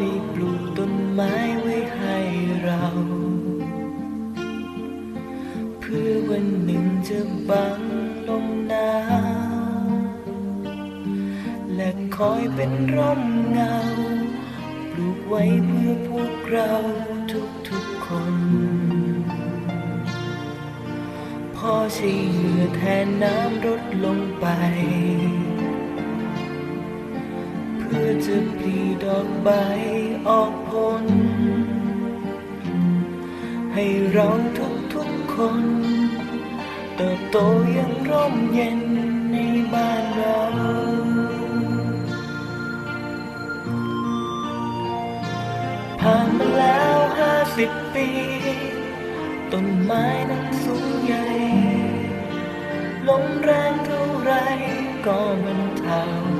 ได้ปลูกต้นไม้ไว้ให้เรา เพื่อวันหนึ่งจะบังลมหนาวและคอยเป็นร่มเงา ปลูกไว้เพื่อพวกเราทุกๆคนพอใช้เหงื่อแทนน้ำลดลงไป พื่อจะปลีดอกใบออกผล ให้เราทุกๆคน เติบโตอยังร่มเย็นในบ้านเราผ่านมาแล้วห้าสิบปี ต้นไม้นั้นสูงใหญ่ลมแรงเท่าไรก็บรรเทา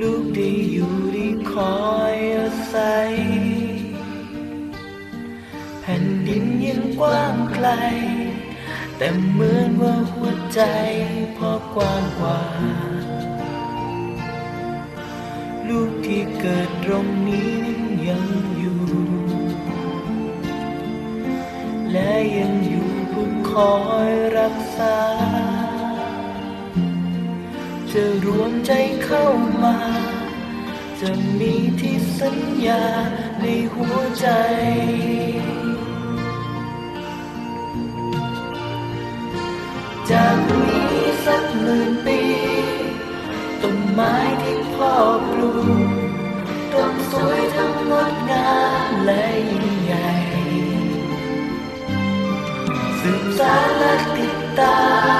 ลูกได้อยู่ได้คอยอาศัย แผ่นดินยังกว้างไกล แต่เหมือนว่าหัวใจพอกว้างกว่า ลูกที่เกิดตรงนี้นั้นยังอยู่ และยังอยู่เพื่อคอยรักษา จะรวมใจเข้ามา จะมีที่สัญญาในหัวใจ จากนี้สักหมื่นปี ต้นไม้ที่พ่อปลูกต้นสวยทั้งงดงามและยิ่งใหญ่สืบสานและติดตาม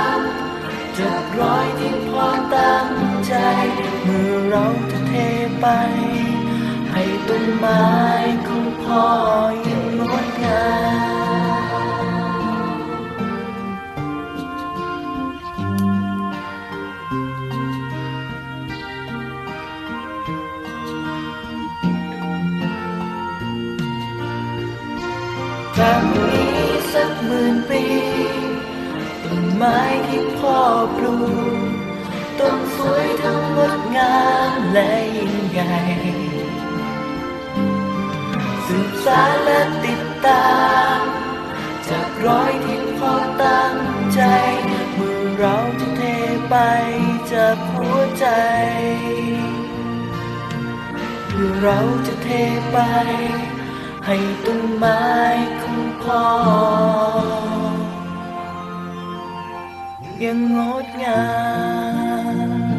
เราจะเทไป ให้ต้นไม้ของพ่อยังงดงามจากนี้สักหมื่นปีต้นไม้ที่พ่อปลูก ต้นสวยทั้งงดงามและยิ่งใหญ่สืบสานและติดตาม จากรอยที่พ่อตั้งใจ มือเราจะเทไปจากหัวใจเพื่อเราจะเทไป ให้ต้นไม้ของพ่อ nghiêng ngót ngang